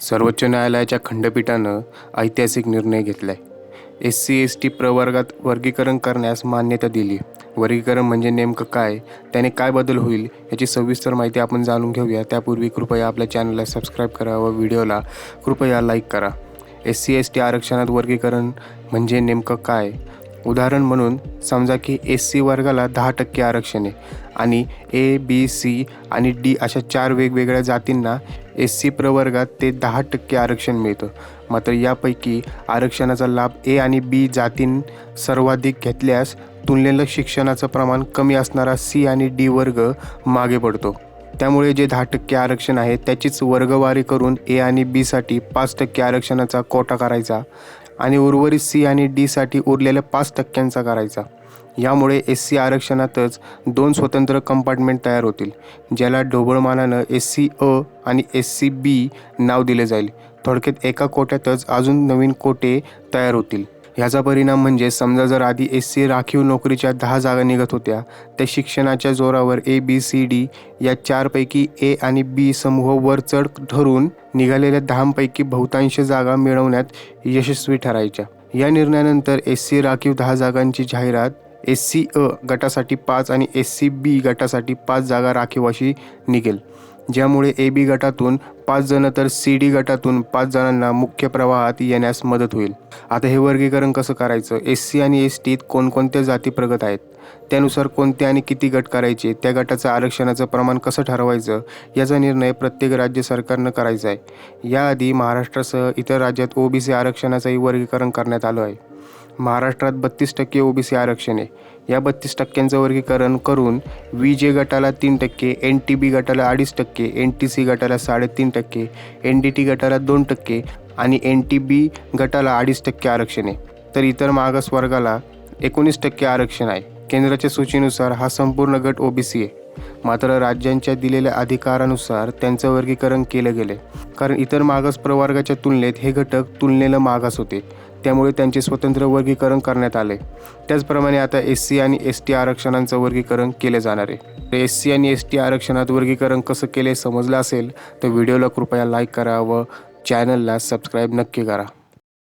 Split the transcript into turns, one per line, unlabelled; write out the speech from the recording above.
सर्वोच्च न्यायालयाच्या खंडपीठानं ऐतिहासिक निर्णय घेतला आहे एस सी एस टी प्रवर्गात वर्गीकरण करण्यास मान्यता दिली. वर्गीकरण म्हणजे नेमकं काय? त्याने काय बदल होईल याची सविस्तर माहिती आपण जाणून घेऊया. त्यापूर्वी कृपया आपल्या चॅनलला सबस्क्राईब करा व व्हिडिओला कृपया लाईक करा. एस सी एस टी आरक्षणात वर्गीकरण म्हणजे नेमकं काय? उदाहरण म्हणून समजा की एस सी वर्गाला दहा टक्के आरक्षण आहे आणि ए बी सी आणि डी अशा चार वेगवेगळ्या जातींना एस सी प्रवर्गात ते दहा टक्के आरक्षण मिळतं. मात्र यापैकी आरक्षणाचा लाभ ए आणि बी जातीं सर्वाधिक घेतल्यास तुलनेनं शिक्षणाचं प्रमाण कमी असणारा सी आणि डी वर्ग मागे पडतो. त्यामुळे जे दहा टक्के आरक्षण आहे त्याचीच वर्गवारी करून ए आणि बीसाठी पाच टक्के आरक्षणाचा कोटा करायचा. आणि उर्वरित सी आणि डीसाठी उरलेल्या पाच टक्क्यांचा करायचा. यामुळे एस सी आरक्षणातच दोन स्वतंत्र कंपार्टमेंट तयार होतील ज्याला ढोबळमानानं एस सी अ आणि एस सी बी नाव दिले जाईल. थोडक्यात एका कोट्यातच अजून नवीन कोटे तयार होतील. ह्याचा परिणाम म्हणजे समजा जर आधी एस सी राखीव नोकरीच्या दहा जागा निघत होत्या त्या शिक्षणाच्या जोरावर ए बी सी डी या चारपैकी ए आणि बी समूह वर चढ ठरून निघालेल्या दहांपैकी बहुतांश जागा मिळवण्यात यशस्वी ठरायच्या. या निर्णयानंतर एस सी राखीव दहा जागांची जाहिरात एस सी अ गटासाठी पाच आणि एस सी बी गटासाठी पाच जागा राखीव अशी निघेल. ज्यामुळे ए बी गटातून पाच जण तर सी डी गटातून पाच जणांना मुख्य प्रवाहात येण्यास मदत होईल. आता हे वर्गीकरण कसं करायचं? एस सी आणि एस टीत कोणकोणत्या जाती प्रगत आहेत? त्यानुसार कोणते आणि किती गट करायचे? त्या गटाचं आरक्षणाचं प्रमाण कसं ठरवायचं? याचा निर्णय प्रत्येक राज्य सरकारनं करायचा आहे. याआधी महाराष्ट्रासह इतर राज्यात ओबीसी आरक्षणाचंही वर्गीकरण करण्यात आलं आहे. महाराष्ट्रात बत्तीस टक्के ओबीसी आरक्षण आहे. या बत्तीस टक्क्यांचं वर्गीकरण करून वी जे गटाला तीन टक्के एन टी बी गटाला अडीच टक्के एन टी सी गटाला साडेतीन टक्के एन डी टी गटाला दोन टक्के आणि एन टी बी गटाला अडीच टक्के आरक्षण आहे. तर इतर मागास वर्गाला एकोणीस टक्के आरक्षण आहे. केंद्राच्या सूचीनुसार हा संपूर्ण गट ओबीसी आहे. मात्र राज्यांच्या दिलेल्या अधिकारानुसार त्यांचं वर्गीकरण केलं गेले कारण इतर मागास प्रवर्गाच्या तुलनेत हे घटक तुलनेनं मागास होते. त्यामुळे त्यांचे स्वतंत्र वर्गीकरण करण्यात आले. त्याचप्रमाणे आता एस सी आणि एस टी आरक्षणांचं वर्गीकरण केले जाणार आहे. एस सी आणि एस टी आरक्षणात वर्गीकरण कसं केले समजलं असेल तर व्हिडिओला कृपया लाईक करा व चॅनलला सबस्क्राईब नक्की करा.